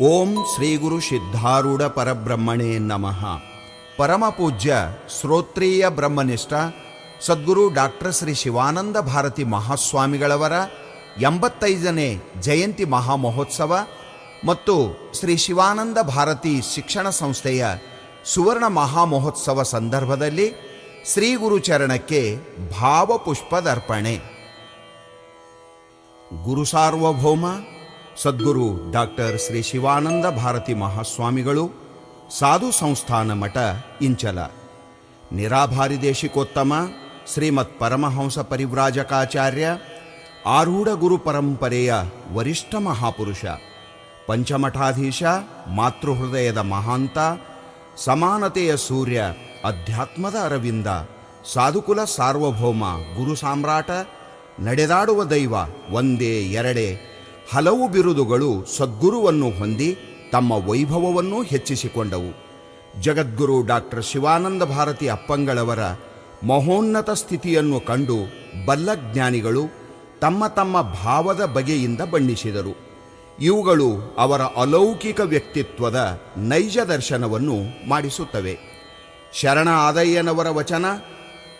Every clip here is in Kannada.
ಓಂ ಶ್ರೀ ಗುರು ಸಿದ್ಧಾರೂಢ ಪರಬ್ರಹ್ಮಣೇ ನಮಃ. ಪರಮಪೂಜ್ಯ ಪೂಜ್ಯ ಶ್ರೋತ್ರಿಯ ಬ್ರಹ್ಮನಿಷ್ಠ ಸದ್ಗುರು ಡಾಕ್ಟರ್ ಶ್ರೀ ಶಿವಾನಂದ ಭಾರತಿ ಮಹಾಸ್ವಾಮಿಗಳವರ ಎಂಬತ್ತೈದನೇ ಜಯಂತಿ ಮಹಾಮಹೋತ್ಸವ ಮತ್ತು ಶ್ರೀ ಶಿವಾನಂದ ಭಾರತಿ ಶಿಕ್ಷಣ ಸಂಸ್ಥೆಯ ಸುವರ್ಣ ಮಹಾಮಹೋತ್ಸವ ಸಂದರ್ಭದಲ್ಲಿ ಶ್ರೀ ಗುರು ಚರಣಕ್ಕೆ ಭಾವಪುಷ್ಪದರ್ಪಣೆ ಗುರು ಸಾರ್ವಭೌಮ ಸದ್ಗುರು ಡಾಕ್ಟರ್ ಶ್ರೀ ಶಿವಾನಂದ ಭಾರತಿ ಮಹಾಸ್ವಾಮಿಗಳು, ಸಾಧು ಸಂಸ್ಥಾನ ಮಠ ಇಂಚಲ. ನಿರಾಭಾರಿ ದೇಶಿಕೋತ್ತಮ, ಶ್ರೀಮತ್ ಪರಮಹಂಸ ಪರಿವ್ರಾಜಕಾಚಾರ್ಯ, ಆರೂಢ ಗುರು ಪರಂಪರೆಯ ವರಿಷ್ಠ ಮಹಾಪುರುಷ, ಪಂಚಮಠಾಧೀಶ, ಮಾತೃಹೃದಯದ ಮಹಾಂತ, ಸಮಾನತೆಯ ಸೂರ್ಯ, ಅಧ್ಯಾತ್ಮದ ಅರವಿಂದ, ಸಾಧುಕುಲ ಸಾರ್ವಭೌಮ ಗುರು ಸಾಮ್ರಾಟ, ನಡೆದಾಡುವ ದೈವ ಒಂದೇ ಎರಡೇ ಹಲವು ಬಿರುದುಗಳು ಸದ್ಗುರುವನ್ನು ಹೊಂದಿ ತಮ್ಮ ವೈಭವವನ್ನು ಹೆಚ್ಚಿಸಿಕೊಂಡವು. ಜಗದ್ಗುರು ಡಾಕ್ಟರ್ ಶಿವಾನಂದ ಭಾರತಿ ಅಪ್ಪಂಗಳವರ ಮಹೋನ್ನತ ಸ್ಥಿತಿಯನ್ನು ಕಂಡು ಬಲ್ಲ ಜ್ಞಾನಿಗಳು ತಮ್ಮ ತಮ್ಮ ಭಾವದ ಬಗೆಯಿಂದ ಬಣ್ಣಿಸಿದರು. ಇವುಗಳು ಅವರ ಅಲೌಕಿಕ ವ್ಯಕ್ತಿತ್ವದ ನೈಜ ದರ್ಶನವನ್ನು ಮಾಡಿಸುತ್ತವೆ. ಶರಣ ಆದಯ್ಯನವರ ವಚನ,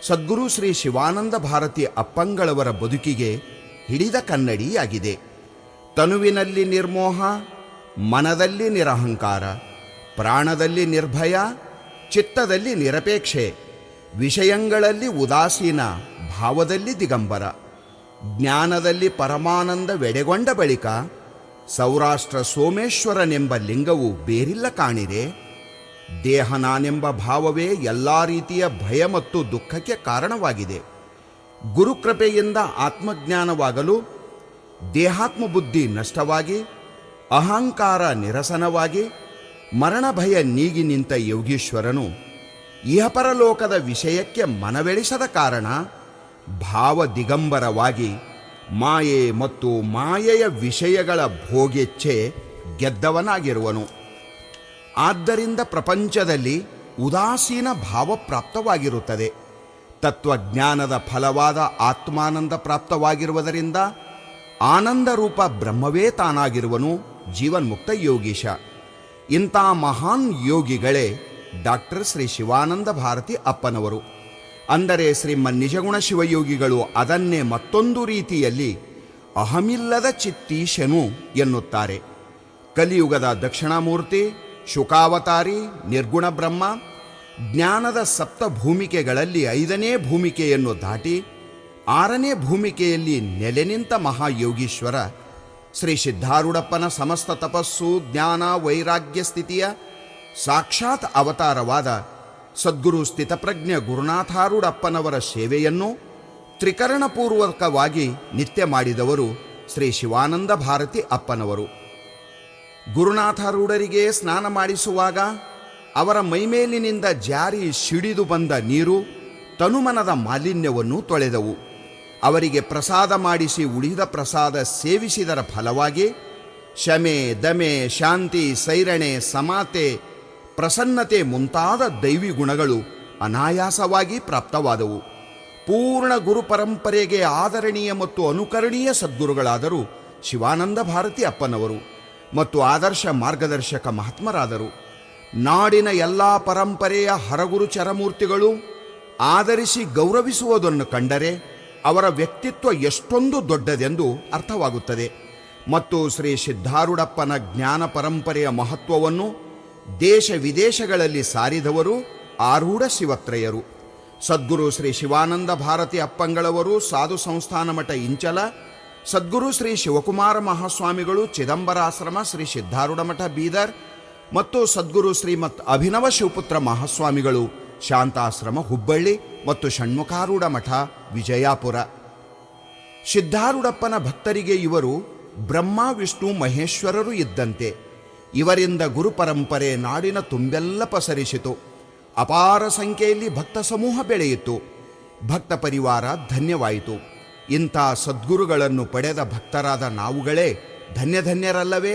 ಸದ್ಗುರು ಶ್ರೀ ಶಿವಾನಂದ ಭಾರತಿ ಅಪ್ಪಂಗಳವರ ಬದುಕಿಗೆ ಹಿಡಿದ ಕನ್ನಡಿಯಾಗಿದೆ. ತನುವಿನಲ್ಲಿ ನಿರ್ಮೋಹ, ಮನದಲ್ಲಿ ನಿರಹಂಕಾರ, ಪ್ರಾಣದಲ್ಲಿ ನಿರ್ಭಯ, ಚಿತ್ತದಲ್ಲಿ ನಿರಪೇಕ್ಷೆ, ವಿಷಯಗಳಲ್ಲಿ ಉದಾಸೀನ, ಭಾವದಲ್ಲಿ ದಿಗಂಬರ, ಜ್ಞಾನದಲ್ಲಿ ಪರಮಾನಂದವೆಡೆಗೊಂಡ ಬಳಿಕ ಸೌರಾಷ್ಟ್ರ ಸೋಮೇಶ್ವರನೆಂಬ ಲಿಂಗವು ಬೇರಿಲ್ಲ ಕಾಣಿರೆ ದೇಹ ನಾನೆಂಬ ಭಾವವೇ ಎಲ್ಲ ರೀತಿಯ ಭಯ ಮತ್ತು ದುಃಖಕ್ಕೆ ಕಾರಣವಾಗಿದೆ. ಗುರುಕೃಪೆಯಿಂದ ಆತ್ಮಜ್ಞಾನವಾಗಲು ದೇಹಾತ್ಮ ಬುದ್ಧಿ ನಷ್ಟವಾಗಿ, ಅಹಂಕಾರ ನಿರಸನವಾಗಿ, ಮರಣಭಯ ನೀಗಿ ನಿಂತ ಯೋಗೀಶ್ವರನು ಇಹಪರಲೋಕದ ವಿಷಯಕ್ಕೆ ಮನವೆಳಿಸದ ಕಾರಣ ಭಾವ ದಿಗಂಬರವಾಗಿ ಮಾಯೆ ಮತ್ತು ಮಾಯೆಯ ವಿಷಯಗಳ ಭೋಗೆಚ್ಛೆ ಗೆದ್ದವನಾಗಿರುವನು. ಆದ್ದರಿಂದ ಪ್ರಪಂಚದಲ್ಲಿ ಉದಾಸೀನ ಭಾವ ಪ್ರಾಪ್ತವಾಗಿರುತ್ತದೆ. ತತ್ವಜ್ಞಾನದ ಫಲವಾದ ಆತ್ಮಾನಂದ ಪ್ರಾಪ್ತವಾಗಿರುವುದರಿಂದ ಆನಂದ ರೂಪ ಬ್ರಹ್ಮವೇ ತಾನಾಗಿರುವನು ಜೀವನ್ಮುಕ್ತ ಯೋಗೀಶ. ಇಂಥ ಮಹಾನ್ ಯೋಗಿಗಳೇ ಡಾಕ್ಟರ್ ಶ್ರೀ ಶಿವಾನಂದ ಭಾರತಿ ಅಪ್ಪನವರು. ಅಂದರೆ ಶ್ರೀಮನ್ ನಿಜಗುಣ ಶಿವಯೋಗಿಗಳು ಅದನ್ನೇ ಮತ್ತೊಂದು ರೀತಿಯಲ್ಲಿ ಅಹಮಿಲ್ಲದ ಚಿತ್ತೀಶನು ಎನ್ನುತ್ತಾರೆ. ಕಲಿಯುಗದ ದಕ್ಷಿಣಾಮೂರ್ತಿ, ಶುಕಾವತಾರಿ, ನಿರ್ಗುಣ ಬ್ರಹ್ಮ, ಜ್ಞಾನದ ಸಪ್ತ ಭೂಮಿಕೆಗಳಲ್ಲಿ ಐದನೇ ಭೂಮಿಕೆಯನ್ನು ದಾಟಿ ಆರನೇ ಭೂಮಿಕೆಯಲ್ಲಿ ನೆಲೆ ನಿಂತ ಮಹಾಯೋಗೀಶ್ವರ, ಶ್ರೀ ಸಿದ್ಧಾರೂಢಪ್ಪನ ಸಮಸ್ತ ತಪಸ್ಸು, ಜ್ಞಾನ, ವೈರಾಗ್ಯ ಸ್ಥಿತಿಯ ಸಾಕ್ಷಾತ್ ಅವತಾರವಾದ ಸದ್ಗುರು ಸ್ಥಿತಪ್ರಜ್ಞ ಗುರುನಾಥಾರೂಢಪ್ಪನವರ ಸೇವೆಯನ್ನು ತ್ರಿಕರಣಪೂರ್ವಕವಾಗಿ ನಿತ್ಯ ಮಾಡಿದವರು ಶ್ರೀ ಶಿವಾನಂದ ಭಾರತಿ ಅಪ್ಪನವರು. ಗುರುನಾಥಾರೂಢರಿಗೆ ಸ್ನಾನ ಮಾಡಿಸುವಾಗ ಅವರ ಮೈಮೇಲಿನಿಂದ ಜಾರಿ ಸಿಡಿದು ಬಂದ ನೀರು ತನುಮನದ ಮಾಲಿನ್ಯವನ್ನು ತೊಳೆದವು. ಅವರಿಗೆ ಪ್ರಸಾದ ಮಾಡಿಸಿ ಉಳಿದ ಪ್ರಸಾದ ಸೇವಿಸಿದರ ಫಲವಾಗಿ ಶಮೆ, ದಮೆ, ಶಾಂತಿ, ಸೈರಣೆ, ಸಮಾತೆ, ಪ್ರಸನ್ನತೆ ಮುಂತಾದ ದೈವಿ ಗುಣಗಳು ಅನಾಯಾಸವಾಗಿ ಪ್ರಾಪ್ತವಾದವು. ಪೂರ್ಣ ಗುರು ಪರಂಪರೆಗೆ ಆದರಣೀಯ ಮತ್ತು ಅನುಕರಣೀಯ ಸದ್ಗುರುಗಳಾದರು ಶಿವಾನಂದ ಭಾರತಿ ಅಪ್ಪನವರು ಮತ್ತು ಆದರ್ಶ ಮಾರ್ಗದರ್ಶಕ ಮಹಾತ್ಮರಾದರು. ನಾಡಿನ ಎಲ್ಲ ಪರಂಪರೆಯ ಹರಗುರು ಚರಮೂರ್ತಿಗಳು ಆದರಿಸಿ ಗೌರವಿಸುವುದನ್ನು ಕಂಡರೆ ಅವರ ವ್ಯಕ್ತಿತ್ವ ಎಷ್ಟೊಂದು ದೊಡ್ಡದೆಂದು ಅರ್ಥವಾಗುತ್ತದೆ. ಮತ್ತು ಶ್ರೀ ಸಿದ್ಧಾರೂಢಪ್ಪನ ಜ್ಞಾನ ಪರಂಪರೆಯ ಮಹತ್ವವನ್ನು ದೇಶ ವಿದೇಶಗಳಲ್ಲಿ ಸಾರಿದವರು ಆರೂಢ ಶಿವತ್ರಯರು. ಸದ್ಗುರು ಶ್ರೀ ಶಿವಾನಂದ ಭಾರತಿ ಅಪ್ಪಂಗಳವರು ಸಾಧು ಸಂಸ್ಥಾನ ಮಠ ಇಂಚಲ, ಸದ್ಗುರು ಶ್ರೀ ಶಿವಕುಮಾರ ಮಹಾಸ್ವಾಮಿಗಳು ಚಿದಂಬರಾಶ್ರಮ ಶ್ರೀ ಸಿದ್ಧಾರೂಢ ಮಠ ಬೀದರ್, ಮತ್ತು ಸದ್ಗುರು ಶ್ರೀಮತ್ ಅಭಿನವ ಶಿವಪುತ್ರ ಮಹಾಸ್ವಾಮಿಗಳು ಶಾಂತಾಶ್ರಮ ಹುಬ್ಬಳ್ಳಿ ಮತ್ತು ಷಣ್ಮುಖಾರೂಢ ಮಠ ವಿಜಯಾಪುರ. ಸಿದ್ಧಾರೂಢಪ್ಪನ ಭಕ್ತರಿಗೆ ಇವರು ಬ್ರಹ್ಮ, ವಿಷ್ಣು, ಮಹೇಶ್ವರರು ಇದ್ದಂತೆ. ಇವರಿಂದ ಗುರು ಪರಂಪರೆ ನಾಡಿನ ತುಂಬೆಲ್ಲ ಪಸರಿಸಿತು. ಅಪಾರ ಸಂಖ್ಯೆಯಲ್ಲಿ ಭಕ್ತ ಸಮೂಹ ಬೆಳೆಯಿತು. ಭಕ್ತ ಪರಿವಾರ ಧನ್ಯವಾಯಿತು. ಇಂಥ ಸದ್ಗುರುಗಳನ್ನು ಪಡೆದ ಭಕ್ತರಾದ ನಾವುಗಳೇ ಧನ್ಯಧನ್ಯರಲ್ಲವೇ?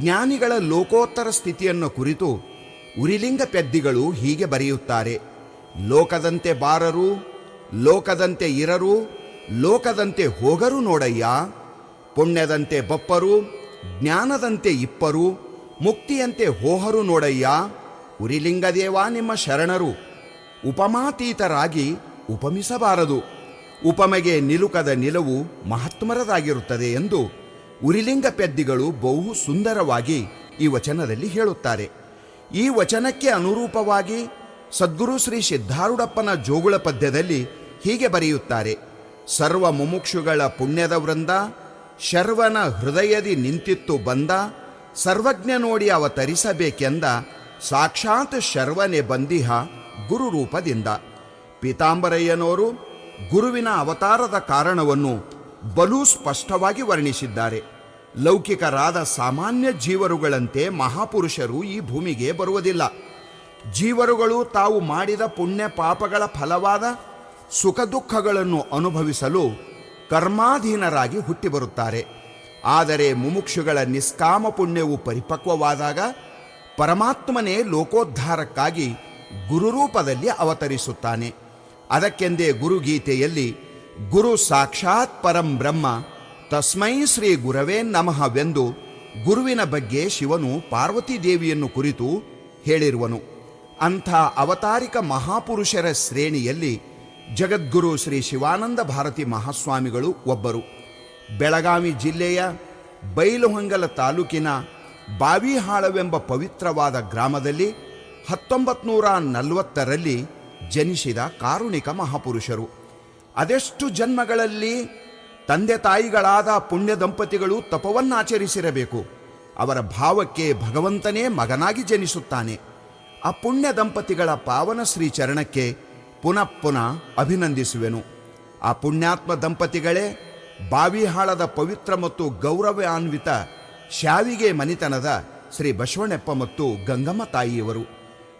ಜ್ಞಾನಿಗಳ ಲೋಕೋತ್ತರ ಸ್ಥಿತಿಯನ್ನು ಕುರಿತು ಉರಿಲಿಂಗ ಪೆದ್ದಿಗಳು ಹೀಗೆ ಬರೆಯುತ್ತಾರೆ. ಲೋಕದಂತೆ ಬಾರರು, ಲೋಕದಂತೆ ಇರರು, ಲೋಕದಂತೆ ಹೋಗರು ನೋಡಯ್ಯ. ಪುಣ್ಯದಂತೆ ಬಪ್ಪರು, ಜ್ಞಾನದಂತೆ ಇಪ್ಪರು, ಮುಕ್ತಿಯಂತೆ ಹೋಹರು ನೋಡಯ್ಯ. ಉರಿಲಿಂಗದೇವ ನಿಮ್ಮ ಶರಣರು. ಉಪಮಾತೀತರಾಗಿ ಉಪಮಿಸಬಾರದು. ಉಪಮೆಗೆ ನಿಲುಕದ ನಿಲುವು ಮಹತ್ಮರದಾಗಿರುತ್ತದೆ ಎಂದು ಉರಿಲಿಂಗ ಪೆದ್ದಿಗಳು ಬಹು ಸುಂದರವಾಗಿ ಈ ವಚನದಲ್ಲಿ ಹೇಳುತ್ತಾರೆ. ಈ ವಚನಕ್ಕೆ ಅನುರೂಪವಾಗಿ ಸದ್ಗುರು ಶ್ರೀ ಸಿದ್ಧಾರೂಢಪ್ಪನ ಜೋಗುಳ ಪದ್ಯದಲ್ಲಿ ಹೀಗೆ ಬರೆಯುತ್ತಾರೆ. ಸರ್ವ ಮುಮುಕ್ಷುಗಳ ಪುಣ್ಯದ ವೃಂದ, ಶರ್ವನ ಹೃದಯದಿ ನಿಂತಿತ್ತು ಬಂದ, ಸರ್ವಜ್ಞ ನೋಡಿ ಅವತರಿಸಬೇಕೆಂದ, ಸಾಕ್ಷಾತ್ ಶರ್ವನೆ ಬಂದಿಹ ಗುರು ರೂಪದಿಂದ ಪೀತಾಂಬರಯ್ಯನವರು ಗುರುವಿನ ಅವತಾರದ ಕಾರಣವನ್ನು ಬಲು ಸ್ಪಷ್ಟವಾಗಿ ವರ್ಣಿಸಿದ್ದಾರೆ. ಲೌಕಿಕರಾದ ಸಾಮಾನ್ಯ ಜೀವರುಗಳಂತೆ ಮಹಾಪುರುಷರು ಈ ಭೂಮಿಗೆ ಬರುವುದಿಲ್ಲ. ಜೀವರುಗಳು ತಾವು ಮಾಡಿದ ಪುಣ್ಯ ಪಾಪಗಳ ಫಲವಾದ ಸುಖ ದುಃಖಗಳನ್ನು ಅನುಭವಿಸಲು ಕರ್ಮಾಧೀನರಾಗಿ ಹುಟ್ಟಿಬರುತ್ತಾರೆ. ಆದರೆ ಮುಮುಕ್ಷುಗಳ ನಿಷ್ಕಾಮ ಪುಣ್ಯವು ಪರಿಪಕ್ವವಾದಾಗ ಪರಮಾತ್ಮನೇ ಲೋಕೋದ್ಧಾರಕ್ಕಾಗಿ ಗುರುರೂಪದಲ್ಲಿ ಅವತರಿಸುತ್ತಾನೆ. ಅದಕ್ಕೆಂದೇ ಗುರುಗೀತೆಯಲ್ಲಿ ಗುರು ಸಾಕ್ಷಾತ್ ಪರಂ ಬ್ರಹ್ಮ ತಸ್ಮೈ ಶ್ರೀ ಗುರವೇ ನಮಃವೆಂದು ಗುರುವಿನ ಬಗ್ಗೆ ಶಿವನು ಪಾರ್ವತಿ ದೇವಿಯನ್ನು ಕುರಿತು ಹೇಳಿರುವನು. ಅಂಥ ಅವತಾರಿಕ ಮಹಾಪುರುಷರ ಶ್ರೇಣಿಯಲ್ಲಿ ಜಗದ್ಗುರು ಶ್ರೀ ಶಿವಾನಂದ ಭಾರತಿ ಮಹಾಸ್ವಾಮಿಗಳು ಒಬ್ಬರು. ಬೆಳಗಾವಿ ಜಿಲ್ಲೆಯ ಬೈಲುಹೊಂಗಲ ತಾಲೂಕಿನ ಬಾವಿಹಾಳವೆಂಬ ಪವಿತ್ರವಾದ ಗ್ರಾಮದಲ್ಲಿ ಹತ್ತೊಂಬತ್ತು ನೂರ ನಲವತ್ತರಲ್ಲಿ ಜನಿಸಿದ ಕಾರುಣಿಕ ಮಹಾಪುರುಷರು. ಅದೆಷ್ಟು ಜನ್ಮಗಳಲ್ಲಿ ತಂದೆ ತಾಯಿಗಳಾದ ಪುಣ್ಯ ದಂಪತಿಗಳು ತಪವನ್ನಾಚರಿಸಿರಬೇಕು. ಅವರ ಭಾವಕ್ಕೆ ಭಗವಂತನೇ ಮಗನಾಗಿ ಜನಿಸುತ್ತಾನೆ. ಆ ಪುಣ್ಯ ದಂಪತಿಗಳ ಪಾವನ ಶ್ರೀ ಚರಣಕ್ಕೆ ಪುನಃ ಪುನಃ ಅಭಿನಂದಿಸುವೆನು. ಆ ಪುಣ್ಯಾತ್ಮ ದಂಪತಿಗಳೇ, ಬಾವಿಹಾಳದ ಪವಿತ್ರ ಮತ್ತು ಗೌರವಾನ್ವಿತ ಶಾವಿಗೆ ಮನಿತನದ ಶ್ರೀ ಬಸವಣ್ಣಪ್ಪ ಮತ್ತು ಗಂಗಮ್ಮ ತಾಯಿಯವರು.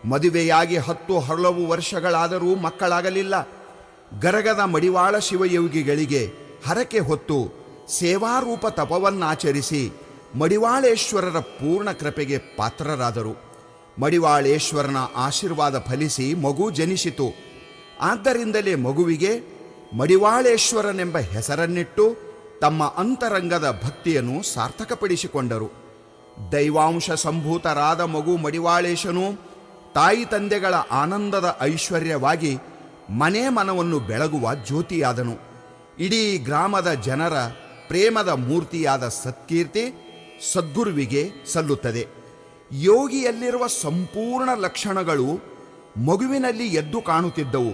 ಮದುವೆಯಾಗಿ ಹತ್ತು ಹಲವು ವರ್ಷಗಳಾದರೂ ಮಕ್ಕಳಾಗಲಿಲ್ಲ. ಗರಗದ ಮಡಿವಾಳ ಶಿವಯೋಗಿಗಳಿಗೆ ಹರಕೆ ಹೊತ್ತು ಸೇವಾರೂಪ ತಪವನ್ನಾಚರಿಸಿ ಮಡಿವಾಳೇಶ್ವರರ ಪೂರ್ಣ ಕೃಪೆಗೆ ಪಾತ್ರರಾದರು. ಮಡಿವಾಳೇಶ್ವರನ ಆಶೀರ್ವಾದ ಫಲಿಸಿ ಮಗು ಜನಿಸಿತು. ಆದ್ದರಿಂದಲೇ ಮಗುವಿಗೆ ಮಡಿವಾಳೇಶ್ವರನೆಂಬ ಹೆಸರನ್ನಿಟ್ಟು ತಮ್ಮ ಅಂತರಂಗದ ಭಕ್ತಿಯನ್ನು ಸಾರ್ಥಕಪಡಿಸಿಕೊಂಡರು. ದೈವಾಂಶ ಸಂಭೂತರಾದ ಮಗು ಮಡಿವಾಳೇಶನು ತಾಯಿ ತಂದೆಗಳ ಆನಂದದ ಐಶ್ವರ್ಯವಾಗಿ ಮನೆ ಮನವನ್ನು ಬೆಳಗುವ ಜ್ಯೋತಿಯಾದನು. ಇಡೀ ಗ್ರಾಮದ ಜನರ ಪ್ರೇಮದ ಮೂರ್ತಿಯಾದ ಸತ್ಕೀರ್ತಿ ಸದ್ಗುರುವಿಗೆ ಸಲ್ಲುತ್ತದೆ. ಯೋಗಿಯಲ್ಲಿರುವ ಸಂಪೂರ್ಣ ಲಕ್ಷಣಗಳು ಮಗುವಿನಲ್ಲಿ ಎದ್ದು ಕಾಣುತ್ತಿದ್ದವು.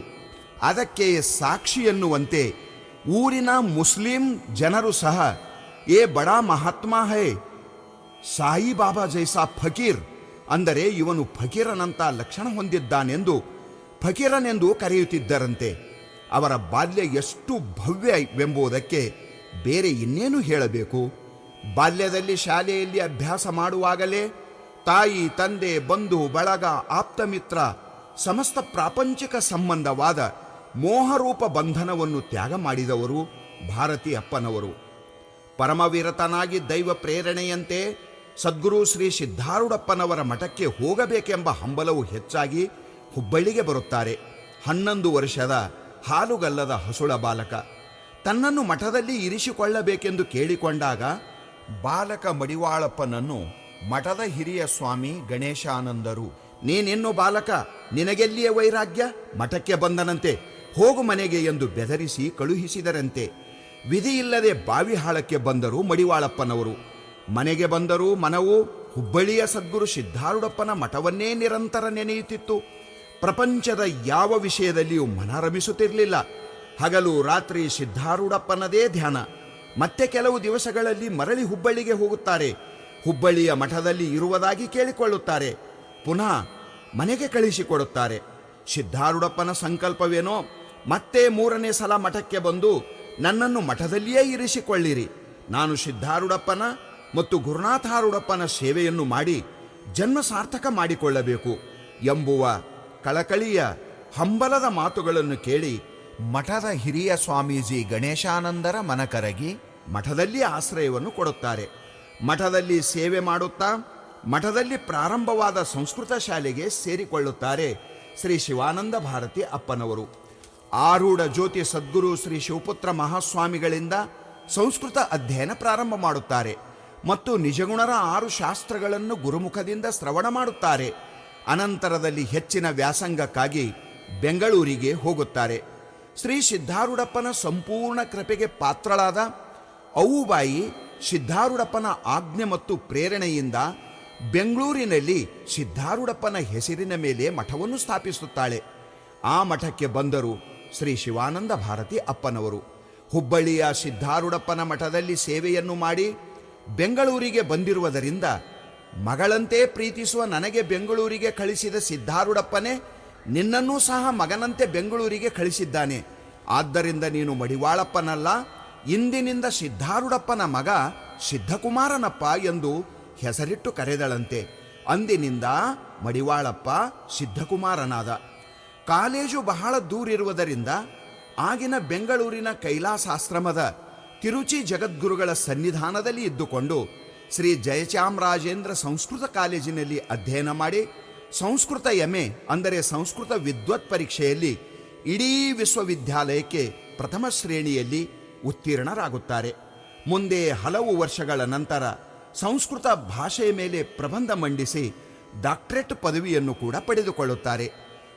ಅದಕ್ಕೆ ಸಾಕ್ಷಿ ಎನ್ನುವಂತೆ ಊರಿನ ಮುಸ್ಲಿಂ ಜನರು ಸಹ, ಏ ಬಡಾ ಮಹಾತ್ಮ ಹೇ ಸಾಯಿಬಾಬಾ ಜೈಸಾ ಫಕೀರ್ ಅಂದರೆ ಇವನು ಫಕೀರನಂತ ಲಕ್ಷಣ ಹೊಂದಿದ್ದಾನೆಂದು, ಫಕೀರನೆಂದು ಕರೆಯುತ್ತಿದ್ದರಂತೆ. ಅವರ ಬಾಲ್ಯ ಎಷ್ಟು ಭವ್ಯವೆಂಬುದಕ್ಕೆ ಬೇರೆ ಇನ್ನೇನು ಹೇಳಬೇಕು? ಬಾಲ್ಯದಲ್ಲಿ ಶಾಲೆಯಲ್ಲಿ ಅಭ್ಯಾಸ ಮಾಡುವಾಗಲೇ ತಾಯಿ, ತಂದೆ, ಬಂಧು, ಬಳಗ, ಆಪ್ತಮಿತ್ರ, ಸಮಸ್ತ ಪ್ರಾಪಂಚಿಕ ಸಂಬಂಧವಾದ ಮೋಹರೂಪ ಬಂಧನವನ್ನು ತ್ಯಾಗ ಮಾಡಿದವರು ಭಾರತಿ ಅಪ್ಪನವರು ಪರಮವಿರತನಾಗಿ ದೈವ ಪ್ರೇರಣೆಯಂತೆ ಸದ್ಗುರು ಶ್ರೀ ಸಿದ್ಧಾರೂಢಪ್ಪನವರ ಮಠಕ್ಕೆ ಹೋಗಬೇಕೆಂಬ ಹಂಬಲವು ಹೆಚ್ಚಾಗಿ ಹುಬ್ಬಳ್ಳಿಗೆ ಬರುತ್ತಾರೆ. ಹನ್ನೊಂದು ವರ್ಷದ ಹಾಲುಗಲ್ಲದ ಹಸುಳ ಬಾಲಕ. ತನ್ನನ್ನು ಮಠದಲ್ಲಿ ಇರಿಸಿಕೊಳ್ಳಬೇಕೆಂದು ಕೇಳಿಕೊಂಡಾಗ ಬಾಲಕ ಮಡಿವಾಳಪ್ಪನನ್ನು ಮಠದ ಹಿರಿಯ ಸ್ವಾಮಿ ಗಣೇಶಾನಂದರು, ನೀನಿನ್ನು ಬಾಲಕ, ನಿನಗೆಲ್ಲಿಯ ವೈರಾಗ್ಯ? ಮಠಕ್ಕೆ ಬಂದನಂತೆ, ಹೋಗು ಮನೆಗೆ ಎಂದು ಬೆದರಿಸಿ ಕಳುಹಿಸಿದರಂತೆ. ವಿಧಿಯಿಲ್ಲದೆ ಬಾವಿಹಾಳಕ್ಕೆ ಬಂದರು ಮಡಿವಾಳಪ್ಪನವರು. ಮನೆಗೆ ಬಂದರೂ ಮನವು ಹುಬ್ಬಳ್ಳಿಯ ಸದ್ಗುರು ಸಿದ್ಧಾರೂಢಪ್ಪನ ಮಠವನ್ನೇ ನಿರಂತರ ನೆನೆಯುತ್ತಿತ್ತು. ಪ್ರಪಂಚದ ಯಾವ ವಿಷಯದಲ್ಲಿಯೂ ಮನರಮಿಸುತ್ತಿರಲಿಲ್ಲ ಹಗಲು ರಾತ್ರಿ ಸಿದ್ಧಾರೂಢಪ್ಪನದೇ ಧ್ಯಾನ. ಮತ್ತೆ ಕೆಲವು ದಿವಸಗಳಲ್ಲಿ ಮರಳಿ ಹುಬ್ಬಳ್ಳಿಗೆ ಹೋಗುತ್ತಾರೆ. ಹುಬ್ಬಳ್ಳಿಯ ಮಠದಲ್ಲಿ ಇರುವುದಾಗಿ ಕೇಳಿಕೊಳ್ಳುತ್ತಾರೆ. ಪುನಃ ಮನೆಗೆ ಕಳಿಸಿಕೊಡುತ್ತಾರೆ ಸಿದ್ಧಾರೂಢಪ್ಪನ ಸಂಕಲ್ಪವೇನೋ? ಮತ್ತೆ ಮೂರನೇ ಸಲ ಮಠಕ್ಕೆ ಬಂದು ನನ್ನನ್ನು ಮಠದಲ್ಲಿಯೇ ಇರಿಸಿಕೊಳ್ಳಿರಿ. ನಾನು ಸಿದ್ಧಾರೂಢಪ್ಪನ ಮತ್ತು ಗುರುನಾಥಾರೂಢಪ್ಪನ ಸೇವೆಯನ್ನು ಮಾಡಿ ಜನ್ಮ ಸಾರ್ಥಕ ಮಾಡಿಕೊಳ್ಳಬೇಕು ಎಂಬುವ ಕಳಕಳಿಯ ಹಂಬಲದ ಮಾತುಗಳನ್ನು ಕೇಳಿ ಮಠದ ಹಿರಿಯ ಸ್ವಾಮೀಜಿ ಗಣೇಶಾನಂದರ ಮನಕರಗಿ ಮಠದಲ್ಲಿ ಆಶ್ರಯವನ್ನು ಕೊಡುತ್ತಾರೆ. ಮಠದಲ್ಲಿ ಸೇವೆ ಮಾಡುತ್ತಾ ಮಠದಲ್ಲಿ ಪ್ರಾರಂಭವಾದ ಸಂಸ್ಕೃತ ಶಾಲೆಗೆ ಸೇರಿಕೊಳ್ಳುತ್ತಾರೆ ಶ್ರೀ ಶಿವಾನಂದ ಭಾರತಿ ಅಪ್ಪನವರು. ಆರೂಢ ಜ್ಯೋತಿ ಸದ್ಗುರು ಶ್ರೀ ಶಿವಪುತ್ರ ಮಹಾಸ್ವಾಮಿಗಳಿಂದ ಸಂಸ್ಕೃತ ಅಧ್ಯಯನ ಪ್ರಾರಂಭ ಮಾಡುತ್ತಾರೆ ಮತ್ತು ನಿಜಗುಣರ ಆರು ಶಾಸ್ತ್ರಗಳನ್ನು ಗುರುಮುಖದಿಂದ ಶ್ರವಣ ಮಾಡುತ್ತಾರೆ. ಅನಂತರದಲ್ಲಿ ಹೆಚ್ಚಿನ ವ್ಯಾಸಂಗಕ್ಕಾಗಿ ಬೆಂಗಳೂರಿಗೆ ಹೋಗುತ್ತಾರೆ. ಶ್ರೀ ಸಿದ್ಧಾರೂಢಪ್ಪನ ಸಂಪೂರ್ಣ ಕೃಪೆಗೆ ಪಾತ್ರಳಾದ ಅವುಬಾಯಿ ಸಿದ್ಧಾರೂಢಪ್ಪನ ಆಜ್ಞೆ ಮತ್ತು ಪ್ರೇರಣೆಯಿಂದ ಬೆಂಗಳೂರಿನಲ್ಲಿ ಸಿದ್ಧಾರೂಢಪ್ಪನ ಹೆಸರಿನ ಮೇಲೆ ಮಠವನ್ನು ಸ್ಥಾಪಿಸುತ್ತಾಳೆ. ಆ ಮಠಕ್ಕೆ ಬಂದರು ಶ್ರೀ ಶಿವಾನಂದ ಭಾರತಿ ಅಪ್ಪನವರು. ಹುಬ್ಬಳ್ಳಿಯ ಸಿದ್ಧಾರೂಢಪ್ಪನ ಮಠದಲ್ಲಿ ಸೇವೆಯನ್ನು ಮಾಡಿ ಬೆಂಗಳೂರಿಗೆ ಬಂದಿರುವುದರಿಂದ ಮಗಳಂತೆ ಪ್ರೀತಿಸುವ ನನಗೆ ಬೆಂಗಳೂರಿಗೆ ಕಳಿಸಿದ ಸಿದ್ಧಾರೂಢಪ್ಪನೇ, ನಿನ್ನನ್ನೂ ಸಹ ಮಗನಂತೆ ಬೆಂಗಳೂರಿಗೆ ಕಳಿಸಿದ್ದಾನೆ. ಆದ್ದರಿಂದ ನೀನು ಮಡಿವಾಳಪ್ಪನಲ್ಲ, ಇಂದಿನಿಂದ ಸಿದ್ಧಾರೂಢಪ್ಪನ ಮಗ ಸಿದ್ಧಕುಮಾರನಪ್ಪ ಎಂದು ಹೆಸರಿಟ್ಟು ಕರೆದಳಂತೆ. ಅಂದಿನಿಂದ ಮಡಿವಾಳಪ್ಪ ಸಿದ್ಧಕುಮಾರನಾದ. ಕಾಲೇಜು ಬಹಳ ದೂರಿರುವುದರಿಂದ ಆಗಿನ ಬೆಂಗಳೂರಿನ ಕೈಲಾಸಾಶ್ರಮದ ತಿರುಚಿ ಜಗದ್ಗುರುಗಳ ಸನ್ನಿಧಾನದಲ್ಲಿ ಇದ್ದುಕೊಂಡು ಶ್ರೀ ಜಯಚಾಮರಾಜೇಂದ್ರ ಸಂಸ್ಕೃತ ಕಾಲೇಜಿನಲ್ಲಿ ಅಧ್ಯಯನ ಮಾಡಿ ಸಂಸ್ಕೃತ ಎಮೆ ಅಂದರೆ ಸಂಸ್ಕೃತ ವಿದ್ವತ್ ಪರೀಕ್ಷೆಯಲ್ಲಿ ಇಡೀ ವಿಶ್ವವಿದ್ಯಾಲಯಕ್ಕೆ ಪ್ರಥಮ ಶ್ರೇಣಿಯಲ್ಲಿ ಉತ್ತೀರ್ಣರಾಗುತ್ತಾರೆ. ಮುಂದೆ ಹಲವು ವರ್ಷಗಳ ನಂತರ ಸಂಸ್ಕೃತ ಭಾಷೆಯ ಮೇಲೆ ಪ್ರಬಂಧ ಮಂಡಿಸಿ ಡಾಕ್ಟರೇಟ್ ಪದವಿಯನ್ನು ಕೂಡ ಪಡೆದುಕೊಳ್ಳುತ್ತಾರೆ.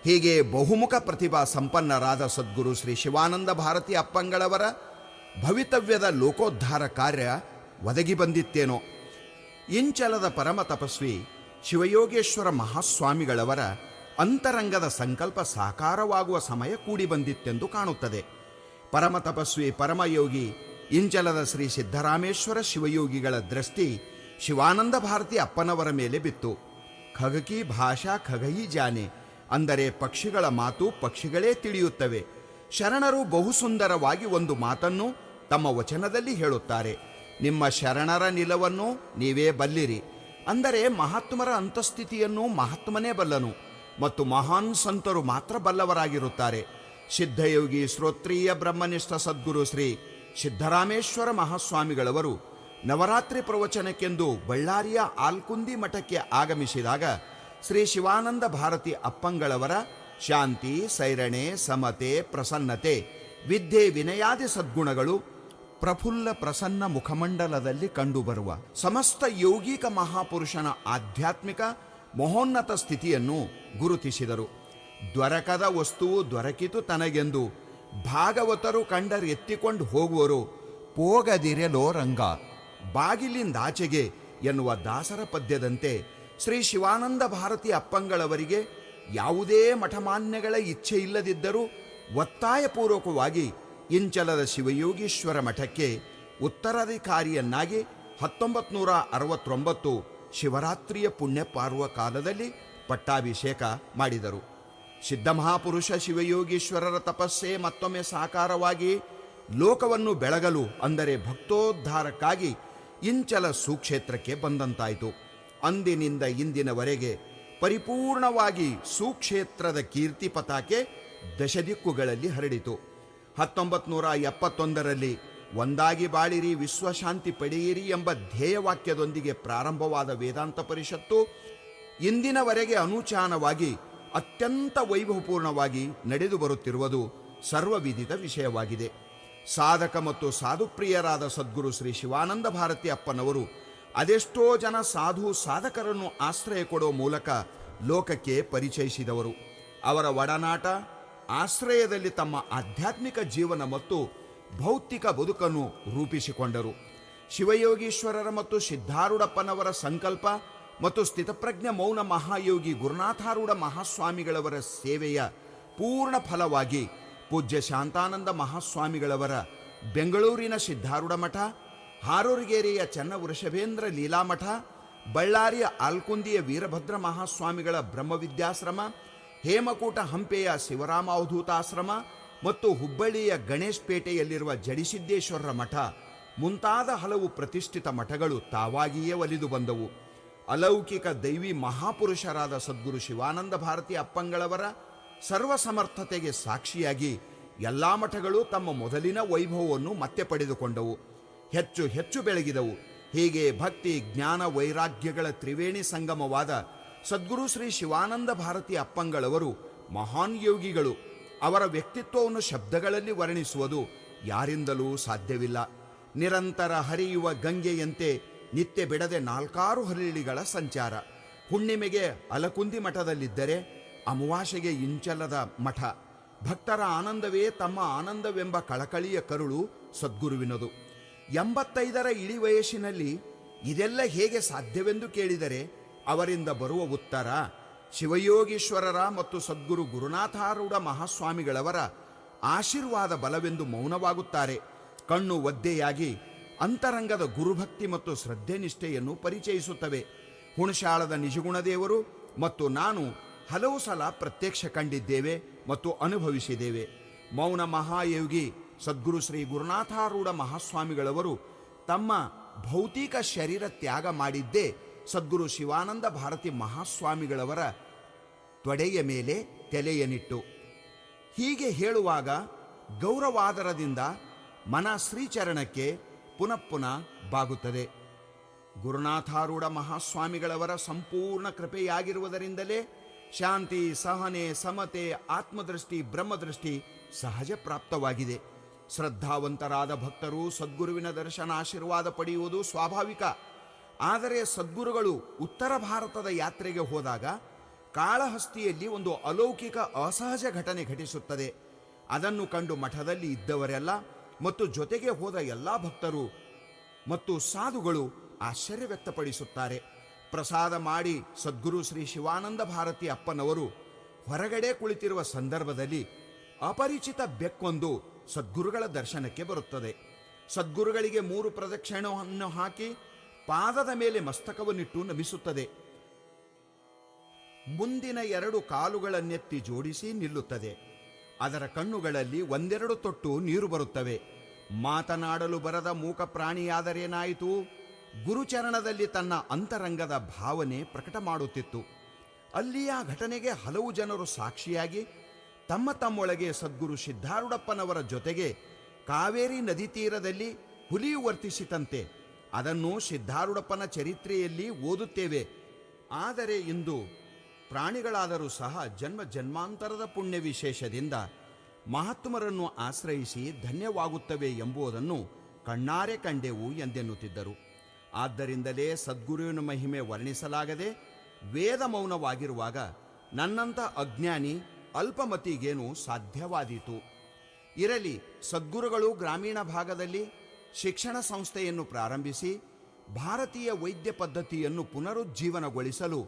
ಹೀಗೆ ಬಹುಮುಖ ಪ್ರತಿಭಾ ಸಂಪನ್ನರಾದ ಸದ್ಗುರು ಶ್ರೀ ಶಿವಾನಂದ ಭಾರತಿ ಅಪ್ಪಂಗಳವರ ಭವಿತವ್ಯದ ಲೋಕೋದ್ಧಾರ ಕಾರ್ಯ ಒದಗಿ ಬಂದಿತ್ತೇನೋ. ಇಂಚಲದ ಪರಮ ತಪಸ್ವಿ ಶಿವಯೋಗೇಶ್ವರ ಮಹಾಸ್ವಾಮಿಗಳವರ ಅಂತರಂಗದ ಸಂಕಲ್ಪ ಸಾಕಾರವಾಗುವ ಸಮಯ ಕೂಡಿ ಬಂದಿತ್ತೆಂದು ಕಾಣುತ್ತದೆ. ಪರಮ ತಪಸ್ವಿ ಪರಮಯೋಗಿ ಇಂಚಲದ ಶ್ರೀ ಸಿದ್ದರಾಮೇಶ್ವರ ಶಿವಯೋಗಿಗಳ ದೃಷ್ಟಿ ಶಿವಾನಂದ ಭಾರತಿ ಅಪ್ಪನವರ ಮೇಲೆ ಬಿತ್ತು. ಖಗಕಿ ಭಾಷಾ ಖಗಹಿ ಜಾನೆ ಅಂದರೆ ಪಕ್ಷಿಗಳ ಮಾತು ಪಕ್ಷಿಗಳೇ ತಿಳಿಯುತ್ತವೆ. ಶರಣರು ಬಹು ಸುಂದರವಾಗಿ ಒಂದು ಮಾತನ್ನು ತಮ್ಮ ವಚನದಲ್ಲಿ ಹೇಳುತ್ತಾರೆ. ನಿಮ್ಮ ಶರಣರ ನಿಲವನ್ನು ನೀವೇ ಬಲ್ಲಿರಿ. ಅಂದರೆ ಮಹಾತ್ಮರ ಅಂತಸ್ಥಿತಿಯನ್ನು ಮಹಾತ್ಮನೇ ಬಲ್ಲನು ಮತ್ತು ಮಹಾನ್ ಸಂತರು ಮಾತ್ರ ಬಲ್ಲವರಾಗಿರುತ್ತಾರೆ. ಸಿದ್ಧಯೋಗಿ ಶ್ರೋತ್ರೀಯ ಬ್ರಹ್ಮನಿಷ್ಠ ಸದ್ಗುರು ಶ್ರೀ ಸಿದ್ದರಾಮೇಶ್ವರ ಮಹಾಸ್ವಾಮಿಗಳವರು ನವರಾತ್ರಿ ಪ್ರವಚನಕ್ಕೆಂದು ಬಳ್ಳಾರಿಯ ಆಲ್ಕುಂದಿ ಮಠಕ್ಕೆ ಆಗಮಿಸಿದಾಗ ಶ್ರೀ ಶಿವಾನಂದ ಭಾರತಿ ಅಪ್ಪಂಗಳವರ ಶಾಂತಿ, ಸೈರಣೆ, ಸಮತೆ, ಪ್ರಸನ್ನತೆ, ವಿದ್ಯೆ ವಿನಯಾದಿ ಸದ್ಗುಣಗಳು ಪ್ರಫುಲ್ಲ ಪ್ರಸನ್ನ ಮುಖಮಂಡಲದಲ್ಲಿ ಕಂಡುಬರುವ ಸಮಸ್ತ ಯೌಗಿಕ ಮಹಾಪುರುಷನ ಆಧ್ಯಾತ್ಮಿಕ ಮಹೋನ್ನತ ಸ್ಥಿತಿಯನ್ನು ಗುರುತಿಸಿದರು. ದೊರಕದ ವಸ್ತುವು ದೊರಕಿತು ತನಗೆಂದು ಭಾಗವತರು ಕಂಡರೆತ್ತಿಕೊಂಡು ಹೋಗುವರು, ಪೋಗದಿರೆಲೋ ರಂಗ ಬಾಗಿಲಿಂದಾಚೆಗೆ ಎನ್ನುವ ದಾಸರ ಪದ್ಯದಂತೆ ಶ್ರೀ ಶಿವಾನಂದ ಭಾರತಿ ಅಪ್ಪಂಗಳವರಿಗೆ ಯಾವುದೇ ಮಠಮಾನ್ಯಗಳ ಇಚ್ಛೆ ಇಲ್ಲದಿದ್ದರೂ ಒತ್ತಾಯಪೂರ್ವಕವಾಗಿ ಇಂಚಲದ ಶಿವಯೋಗೀಶ್ವರ ಮಠಕ್ಕೆ ಉತ್ತರಾಧಿಕಾರಿಯನ್ನಾಗಿ ಹತ್ತೊಂಬತ್ತು ನೂರ ಅರವತ್ತೊಂಬತ್ತು ಶಿವರಾತ್ರಿಯ ಪುಣ್ಯ ಪಾರುವ ಕಾಲದಲ್ಲಿ ಪಟ್ಟಾಭಿಷೇಕ ಮಾಡಿದರು. ಸಿದ್ಧಮಹಾಪುರುಷ ಶಿವಯೋಗೀಶ್ವರರ ತಪಸ್ಸೆ ಮತ್ತೊಮ್ಮೆ ಸಾಕಾರವಾಗಿ ಲೋಕವನ್ನು ಬೆಳಗಲು ಅಂದರೆ ಭಕ್ತೋದ್ಧಾರಕ್ಕಾಗಿ ಇಂಚಲ ಸುಕ್ಷೇತ್ರಕ್ಕೆ ಬಂದಂತಾಯಿತು. ಅಂದಿನಿಂದ ಇಂದಿನವರೆಗೆ ಪರಿಪೂರ್ಣವಾಗಿ ಸುಕ್ಷೇತ್ರದ ಕೀರ್ತಿ ಪತಾಕೆ ದಶದಿಕ್ಕುಗಳಲ್ಲಿ ಹರಡಿತು. ಹತ್ತೊಂಬತ್ತು ನೂರ ಎಪ್ಪತ್ತೊಂದರಲ್ಲಿ ಒಂದಾಗಿ ಬಾಳಿರಿ, ವಿಶ್ವಶಾಂತಿ ಪಡೆಯಿರಿ ಎಂಬ ಧ್ಯೇಯವಾಕ್ಯದೊಂದಿಗೆ ಪ್ರಾರಂಭವಾದ ವೇದಾಂತ ಪರಿಷತ್ತು ಇಂದಿನವರೆಗೆ ಅನುಚಾನವಾಗಿ ಅತ್ಯಂತ ವೈಭವಪೂರ್ಣವಾಗಿ ನಡೆದು ಬರುತ್ತಿರುವುದು ಸರ್ವವಿಧಿತ ವಿಷಯವಾಗಿದೆ. ಸಾಧಕ ಮತ್ತು ಸಾಧುಪ್ರಿಯರಾದ ಸದ್ಗುರು ಶ್ರೀ ಶಿವಾನಂದ ಭಾರತಿ ಅಪ್ಪನವರು ಅದೆಷ್ಟೋ ಜನ ಸಾಧು ಸಾಧಕರನ್ನು ಆಶ್ರಯ ಕೊಡೋ ಮೂಲಕ ಲೋಕಕ್ಕೆ ಪರಿಚಯಿಸಿದವರು. ಅವರ ಒಡನಾಟ ಆಶ್ರಯದಲ್ಲಿ ತಮ್ಮ ಆಧ್ಯಾತ್ಮಿಕ ಜೀವನ ಮತ್ತು ಭೌತಿಕ ಬದುಕನ್ನು ರೂಪಿಸಿಕೊಂಡರು. ಶಿವಯೋಗೀಶ್ವರರ ಮತ್ತು ಸಿದ್ಧಾರೂಢಪ್ಪನವರ ಸಂಕಲ್ಪ ಮತ್ತು ಸ್ಥಿತಪ್ರಜ್ಞ ಮೌನ ಮಹಾಯೋಗಿ ಗುರುನಾಥಾರೂಢ ಮಹಾಸ್ವಾಮಿಗಳವರ ಸೇವೆಯ ಪೂರ್ಣ ಫಲವಾಗಿ ಪೂಜ್ಯ ಶಾಂತಾನಂದ ಮಹಾಸ್ವಾಮಿಗಳವರ ಬೆಂಗಳೂರಿನ ಸಿದ್ಧಾರೂಢ ಮಠ, ಹಾರೂರಿಗೇರಿಯ ಚನ್ನವೃಷಭೇಂದ್ರ ಲೀಲಾಮಠ, ಬಳ್ಳಾರಿಯ ಆಲ್ಕುಂದಿಯ ವೀರಭದ್ರ ಮಹಾಸ್ವಾಮಿಗಳ ಬ್ರಹ್ಮವಿದ್ಯಾಶ್ರಮ ಹೇಮಕೂಟ ಹಂಪೆಯ ಶಿವರಾಮ ಅವಧೂತಾಶ್ರಮ ಮತ್ತು ಹುಬ್ಬಳ್ಳಿಯ ಗಣೇಶ್ ಪೇಟೆಯಲ್ಲಿರುವ ಜಡಿಸಿದ್ದೇಶ್ವರರ ಮಠ ಮುಂತಾದ ಹಲವು ಪ್ರತಿಷ್ಠಿತ ಮಠಗಳು ತಾವಾಗಿಯೇ ಒಲಿದು ಬಂದವು. ಅಲೌಕಿಕ ದೈವಿ ಮಹಾಪುರುಷರಾದ ಸದ್ಗುರು ಶಿವಾನಂದ ಭಾರತಿ ಅಪ್ಪಂಗಳವರ ಸರ್ವಸಮರ್ಥತೆಗೆ ಸಾಕ್ಷಿಯಾಗಿ ಎಲ್ಲಾ ಮಠಗಳು ತಮ್ಮ ಮೊದಲಿನ ವೈಭವವನ್ನು ಮತ್ತೆ ಪಡೆದುಕೊಂಡವು. ಹೆಚ್ಚು ಹೆಚ್ಚು ಬೆಳಗಿದವು. ಹೀಗೆ ಭಕ್ತಿ, ಜ್ಞಾನ, ವೈರಾಗ್ಯಗಳ ತ್ರಿವೇಣಿ ಸಂಗಮವಾದ ಸದ್ಗುರು ಶ್ರೀ ಶಿವಾನಂದ ಭಾರತಿ ಅಪ್ಪಂಗಳವರು ಮಹಾನ್ ಯೋಗಿಗಳು. ಅವರ ವ್ಯಕ್ತಿತ್ವವನ್ನು ಶಬ್ದಗಳಲ್ಲಿ ವರ್ಣಿಸುವುದು ಯಾರಿಂದಲೂ ಸಾಧ್ಯವಿಲ್ಲ. ನಿರಂತರ ಹರಿಯುವ ಗಂಗೆಯಂತೆ ನಿತ್ಯ ಬಿಡದೆ ನಾಲ್ಕಾರು ಹರಿಳಿಗಳ ಸಂಚಾರ. ಹುಣ್ಣಿಮೆಗೆ ಅಲಕುಂದಿ ಮಠದಲ್ಲಿದ್ದರೆ ಅಮಾವಾಸ್ಯೆಗೆ ಇಂಚಲದ ಮಠ. ಭಕ್ತರ ಆನಂದವೇ ತಮ್ಮ ಆನಂದವೆಂಬ ಕಳಕಳಿಯ ಕರುಳು ಸದ್ಗುರುವಿನದು. ಎಂಬತ್ತೈದರ ಇಳಿ ವಯಸ್ಸಿನಲ್ಲಿ ಇದೆಲ್ಲ ಹೇಗೆ ಸಾಧ್ಯವೆಂದು ಕೇಳಿದರೆ ಅವರಿಂದ ಬರುವ ಉತ್ತರ, ಶಿವಯೋಗೀಶ್ವರರ ಮತ್ತು ಸದ್ಗುರು ಗುರುನಾಥಾರೂಢ ಮಹಾಸ್ವಾಮಿಗಳವರ ಆಶೀರ್ವಾದ ಬಲವೆಂದು ಮೌನವಾಗುತ್ತಾರೆ. ಕಣ್ಣು ಒದ್ದೆಯಾಗಿ ಅಂತರಂಗದ ಗುರುಭಕ್ತಿ ಮತ್ತು ಶ್ರದ್ಧೆ ನಿಷ್ಠೆಯನ್ನು ಪರಿಚಯಿಸುತ್ತವೆ. ಹುಣಶಾಳದ ನಿಜಗುಣದೇವರು ಮತ್ತು ನಾನು ಹಲವು ಸಲ ಪ್ರತ್ಯಕ್ಷ ಕಂಡಿದ್ದೇವೆ ಮತ್ತು ಅನುಭವಿಸಿದ್ದೇವೆ. ಮೌನ ಮಹಾಯೋಗಿ ಸದ್ಗುರು ಶ್ರೀ ಗುರುನಾಥಾರೂಢ ಮಹಾಸ್ವಾಮಿಗಳವರು ತಮ್ಮ ಭೌತಿಕ ಶರೀರ ತ್ಯಾಗ ಮಾಡಿದ್ದೇ ಸದ್ಗುರು ಶಿವಾನಂದ ಭಾರತಿ ಮಹಾಸ್ವಾಮಿಗಳವರ ತೊಡೆಯ ಮೇಲೆ ತಲೆಯನಿಟ್ಟು ಹೀಗೆ ಹೇಳುವಾಗ ಗೌರವಾದರದಿಂದ ಮನ ಶ್ರೀಚರಣಕ್ಕೆ ಪುನಃ ಪುನಃ ಬಾಗುತ್ತದೆ. ಗುರುನಾಥಾರೂಢ ಮಹಾಸ್ವಾಮಿಗಳವರ ಸಂಪೂರ್ಣ ಕೃಪೆಯಾಗಿರುವುದರಿಂದಲೇ ಶಾಂತಿ, ಸಹನೆ, ಸಮತೆ, ಆತ್ಮದೃಷ್ಟಿ, ಬ್ರಹ್ಮದೃಷ್ಟಿ ಸಹಜ ಪ್ರಾಪ್ತವಾಗಿದೆ. ಶ್ರದ್ಧಾವಂತರಾದ ಭಕ್ತರು ಸದ್ಗುರುವಿನ ದರ್ಶನ ಆಶೀರ್ವಾದ ಪಡೆಯುವುದು ಸ್ವಾಭಾವಿಕ. ಆದರೆ ಸದ್ಗುರುಗಳು ಉತ್ತರ ಭಾರತದ ಯಾತ್ರೆಗೆ ಹೋದಾಗ ಕಾಳಹಸ್ತಿಯಲ್ಲಿ ಒಂದು ಅಲೌಕಿಕ ಅಸಹಜ ಘಟನೆ ಘಟಿಸುತ್ತದೆ. ಅದನ್ನು ಕಂಡು ಮಠದಲ್ಲಿ ಇದ್ದವರೆಲ್ಲ ಮತ್ತು ಜೊತೆಗೆ ಹೋದ ಎಲ್ಲ ಭಕ್ತರು ಮತ್ತು ಸಾಧುಗಳು ಆಶ್ಚರ್ಯ ವ್ಯಕ್ತಪಡಿಸುತ್ತಾರೆ. ಪ್ರಸಾದ ಮಾಡಿ ಸದ್ಗುರು ಶ್ರೀ ಶಿವಾನಂದ ಭಾರತಿ ಅಪ್ಪನವರು ಹೊರಗಡೆ ಕುಳಿತಿರುವ ಸಂದರ್ಭದಲ್ಲಿ ಅಪರಿಚಿತ ಬೆಕ್ಕೊಂದು ಸದ್ಗುರುಗಳ ದರ್ಶನಕ್ಕೆ ಬರುತ್ತದೆ. ಸದ್ಗುರುಗಳಿಗೆ ಮೂರು ಪ್ರದಕ್ಷಿಣವನ್ನು ಹಾಕಿ ಪಾದದ ಮೇಲೆ ಮಸ್ತಕವನ್ನಿಟ್ಟು ನಮಿಸುತ್ತದೆ. ಮುಂದಿನ ಎರಡು ಕಾಲುಗಳನ್ನೆತ್ತಿ ಜೋಡಿಸಿ ನಿಲ್ಲುತ್ತದೆ. ಅದರ ಕಣ್ಣುಗಳಲ್ಲಿ ಒಂದೆರಡು ತೊಟ್ಟು ನೀರು ಬರುತ್ತವೆ. ಮಾತನಾಡಲು ಬರದ ಮೂಕ ಪ್ರಾಣಿಯಾದರೇನಾಯಿತು? ಗುರುಚರಣದಲ್ಲಿ ತನ್ನ ಅಂತರಂಗದ ಭಾವನೆ ಪ್ರಕಟ ಮಾಡುತ್ತಿತ್ತು. ಅಲ್ಲಿಯ ಘಟನೆಗೆ ಹಲವು ಜನರು ಸಾಕ್ಷಿಯಾಗಿ, ತಮ್ಮ ತಮ್ಮೊಳಗೆ ಸದ್ಗುರು ಸಿದ್ಧಾರೂಢಪ್ಪನವರ ಜೊತೆಗೆ ಕಾವೇರಿ ನದಿ ತೀರದಲ್ಲಿ ಹುಲಿಯು ವರ್ತಿಸಿತಂತೆ ಅದನ್ನು ಸಿದ್ಧಾರೂಢಪ್ಪನ ಚರಿತ್ರೆಯಲ್ಲಿ ಓದುತ್ತೇವೆ. ಆದರೆ ಇಂದು ಪ್ರಾಣಿಗಳಾದರೂ ಸಹ ಜನ್ಮ ಜನ್ಮಾಂತರದ ಪುಣ್ಯ ವಿಶೇಷದಿಂದ ಮಹಾತ್ಮರನ್ನು ಆಶ್ರಯಿಸಿ ಧನ್ಯವಾಗುತ್ತವೆ ಎಂಬುದನ್ನು ಕಣ್ಣಾರೆ ಕಂಡೆವು ಎಂದೆನ್ನುತ್ತಿದ್ದರು. ಆದ್ದರಿಂದಲೇ ಸದ್ಗುರುವಿನ ಮಹಿಮೆ ವರ್ಣಿಸಲಾಗದೆ ವೇದ ಮೌನವಾಗಿರುವಾಗ ನನ್ನಂಥ ಅಜ್ಞಾನಿ ಅಲ್ಪಮತಿಗೇನು ಸಾಧ್ಯವಾದೀತು. ಇರಲಿ, ಸದ್ಗುರುಗಳು ಗ್ರಾಮೀಣ ಭಾಗದಲ್ಲಿ ಶಿಕ್ಷಣ ಸಂಸ್ಥೆಯನ್ನು ಪ್ರಾರಂಭಿಸಿ ಭಾರತೀಯ ವೈದ್ಯ ಪದ್ಧತಿಯನ್ನು ಪುನರುಜ್ಜೀವನಗೊಳಿಸಲು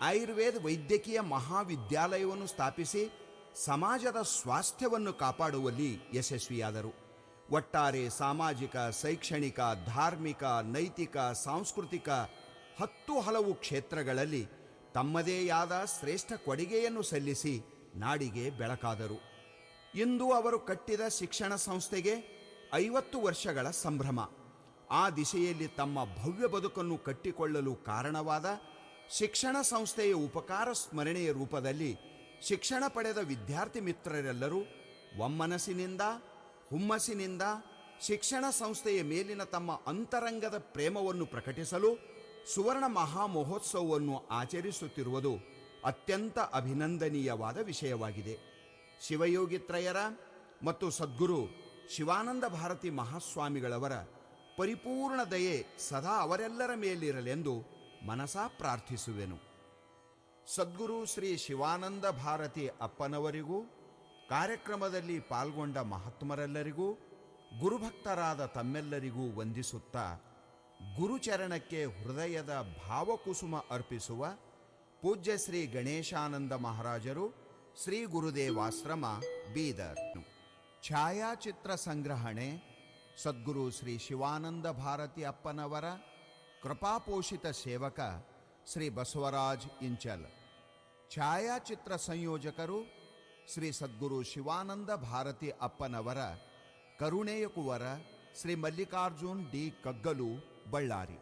ಆಯುರ್ವೇದ ವೈದ್ಯಕೀಯ ಮಹಾವಿದ್ಯಾಲಯವನ್ನು ಸ್ಥಾಪಿಸಿ ಸಮಾಜದ ಸ್ವಾಸ್ಥ್ಯವನ್ನು ಕಾಪಾಡುವಲ್ಲಿ ಯಶಸ್ವಿಯಾದರು. ಒಟ್ಟಾರೆ ಸಾಮಾಜಿಕ, ಶೈಕ್ಷಣಿಕ, ಧಾರ್ಮಿಕ, ನೈತಿಕ, ಸಾಂಸ್ಕೃತಿಕ ಹತ್ತು ಹಲವು ಕ್ಷೇತ್ರಗಳಲ್ಲಿ ತಮ್ಮದೇ ಆದ ಶ್ರೇಷ್ಠ ಕೊಡುಗೆಯನ್ನು ಸಲ್ಲಿಸಿ ನಾಡಿಗೆ ಬೆಳಕಾದರು. ಇಂದು ಅವರು ಕಟ್ಟಿದ ಶಿಕ್ಷಣ ಸಂಸ್ಥೆಗೆ ಐವತ್ತು ವರ್ಷಗಳ ಸಂಭ್ರಮ. ಆ ದಿಶೆಯಲ್ಲಿ ತಮ್ಮ ಭವ್ಯ ಬದುಕನ್ನು ಕಟ್ಟಿಕೊಳ್ಳಲು ಕಾರಣವಾದ ಶಿಕ್ಷಣ ಸಂಸ್ಥೆಯ ಉಪಕಾರ ಸ್ಮರಣೆಯ ರೂಪದಲ್ಲಿ ಶಿಕ್ಷಣ ಪಡೆದ ವಿದ್ಯಾರ್ಥಿ ಮಿತ್ರರೆಲ್ಲರೂ ಒಮ್ಮನಸ್ಸಿನಿಂದ ಹುಮ್ಮಸ್ಸಿನಿಂದ ಶಿಕ್ಷಣ ಸಂಸ್ಥೆಯ ಮೇಲಿನ ತಮ್ಮ ಅಂತರಂಗದ ಪ್ರೇಮವನ್ನು ಪ್ರಕಟಿಸಲು ಸುವರ್ಣ ಮಹಾ ಮಹೋತ್ಸವವನ್ನು ಆಚರಿಸುತ್ತಿರುವುದು ಅತ್ಯಂತ ಅಭಿನಂದನೀಯವಾದ ವಿಷಯವಾಗಿದೆ. ಶಿವಯೋಗಿತ್ರಯರ ಮತ್ತು ಸದ್ಗುರು ಶಿವಾನಂದ ಭಾರತಿ ಮಹಾಸ್ವಾಮಿಗಳವರ ಪರಿಪೂರ್ಣ ದಯೆ ಸದಾ ಅವರೆಲ್ಲರ ಮೇಲಿರಲೆಂದು ಮನಸಾ ಪ್ರಾರ್ಥಿಸುವೆನು. ಸದ್ಗುರು ಶ್ರೀ ಶಿವಾನಂದ ಭಾರತಿ ಅಪ್ಪನವರಿಗೂ, ಕಾರ್ಯಕ್ರಮದಲ್ಲಿ ಪಾಲ್ಗೊಂಡ ಮಹಾತ್ಮರೆಲ್ಲರಿಗೂ, ಗುರುಭಕ್ತರಾದ ತಮ್ಮೆಲ್ಲರಿಗೂ ವಂದಿಸುತ್ತಾ ಗುರುಚರಣಕ್ಕೆ ಹೃದಯದ ಭಾವಕುಸುಮ ಅರ್ಪಿಸುವ ಪೂಜ್ಯ ಶ್ರೀ ಗಣೇಶಾನಂದ ಮಹಾರಾಜರು ಶ್ರೀ ಗುರುದೇವಾಶ್ರಮ ಬೀದರ್. ಛಾಯಾಚಿತ್ರ ಸಂಗ್ರಹಣೆ, ಸದ್ಗುರು ಶ್ರೀ ಶಿವಾನಂದ ಭಾರತಿ ಅಪ್ಪನವರ ಕೃಪಾಪೋಷಿತ ಸೇವಕ ಶ್ರೀ ಬಸವರಾಜ್ ಇಂಚಲ್. ಛಾಯಾಚಿತ್ರ ಸಂಯೋಜಕರು ಶ್ರೀ ಸದ್ಗುರು ಶಿವಾನಂದ ಭಾರತಿ ಅಪ್ಪನವರ ಕರುಣೇಯ ಕುವರ ಶ್ರೀ ಮಲ್ಲಿಕಾರ್ಜುನ್ ಡಿ ಕಗ್ಗಲು ಬಳ್ಳಾರಿ.